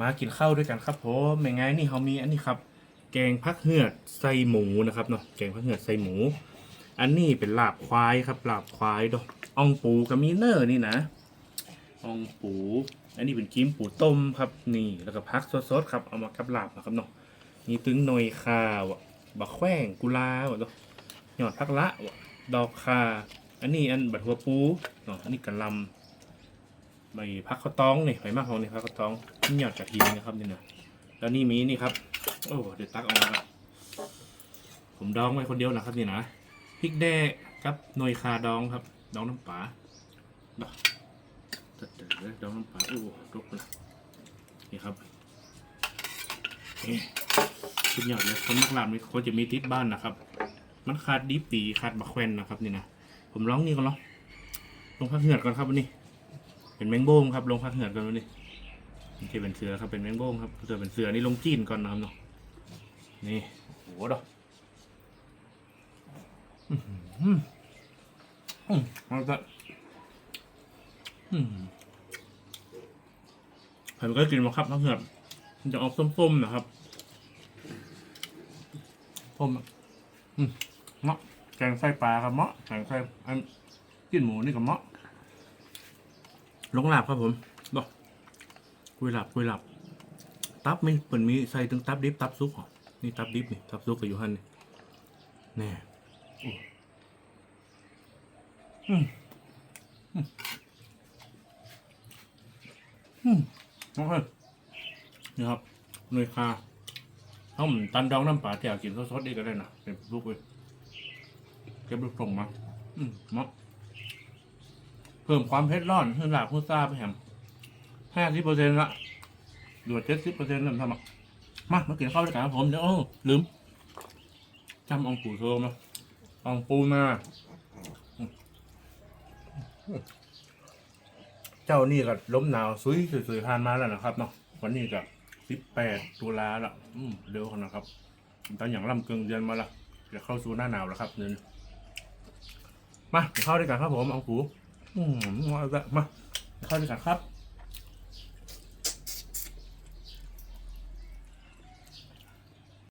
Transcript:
มากินข้าวด้วยกันครับผมเป็นไงนี่เขามีอันนี้ครับ แกงพักเหือดใส่หมูนะครับเนาะแกงพักเหือดใส่หมู อันนี้เป็นลาบควายครับลาบควายดอกอ่องปูกับมีเนอร์นี่นะอ่องปู อันนี้เป็นกิมปูต้มครับนี่แล้วก็พักสดๆครับเอามากับลาบนะครับเนาะมีตึงหน่อยคาวอะแข้งกุลาวะเนาะหยอดพักละดอกคาอันนี้อันบัดหัวปูเนาะอันนี้กระลำ ใบพักข้าวตองนี่ใบมากของนี่พักข้าวตองนี่หยอดกระเทียมนะครับนี่นะแล้วนี่มีนี่ครับโอ้เดี๋ยวตักออกมาครับผมดองไว้คนเดียวนะครับนี่นะพริกแดงครับหน่อยคาดองครับ ดองน้ำปลาดอกเด็ดเลยดองน้ำปลาโอ้รกเลยนี่ครับนี่สุดยอดเลยคนนักลามนี่เขาจะมีติดบ้านนะครับ มันขาดดิบปีขาดบะแควนนะครับนี่นะผมร้องนี่ก่อนเนาะลงพักเหือดก่อนครับวันนี้ เป็นแมงโบ้งครับลงพักเหือดก่อนวันนี้นี่คือเป็นเสือครับเป็นแมงโบ้งครับเสือเป็นเสือนี่ลงจีนก่อนนะครับเนาะนี่โหดอกอื้อหืออืมเอาละอืมผมก็กินมาครับพักเหือดมันจะออกส้มๆนะครับส้มอืมเนาะแกงไส้ปลากับเมาะแกงไส้อันกินหมูนี่กับเมาะ ลงหลับครับผมบอกคุยหลับคุยหลับ ตับไม่เปิดมีใส่ถึงตับดิบตับซุกเหรอนี่ตับดิบนี่ตับซุกกับอยู่หันนี่แน่โอ้อืมอืมอืมโอเคนี่ครับเนยคาถ้าผมตันดองน้ำปลาที่อยากกินสดๆดีก็ได้นะเป็นลูกเลยเก็บลูกส่งมา อืมมะ เพิ่มความเผ็ดร้อนขึ้นหลาบขึ้นซาไปแฮมห้าสิบเปอร์เซ็นต์ละเหลือเจ็ดสิบเปอร์เซ็นต์เริ่มทำอะมามากินข้าวด้วยกันครับผมเดี๋ยวโอ้ลืมจำองปูโซมาองปูมา เจ้านี่ก็ล้มหนาวซุยสวยๆผ่านมาแล้วนะครับเนาะวันนี้ก็สิบแปดตุลาละอืมเร็วขนาดนะครับ ตอนอย่างล่ำเกึงเดือนมาละจะเข้าสู่หน้าหนาวแล้วครับเนี่ยมาเข้าด้วยกันครับผมอาหู อืมมาละมาเข้าด้วยกันครับ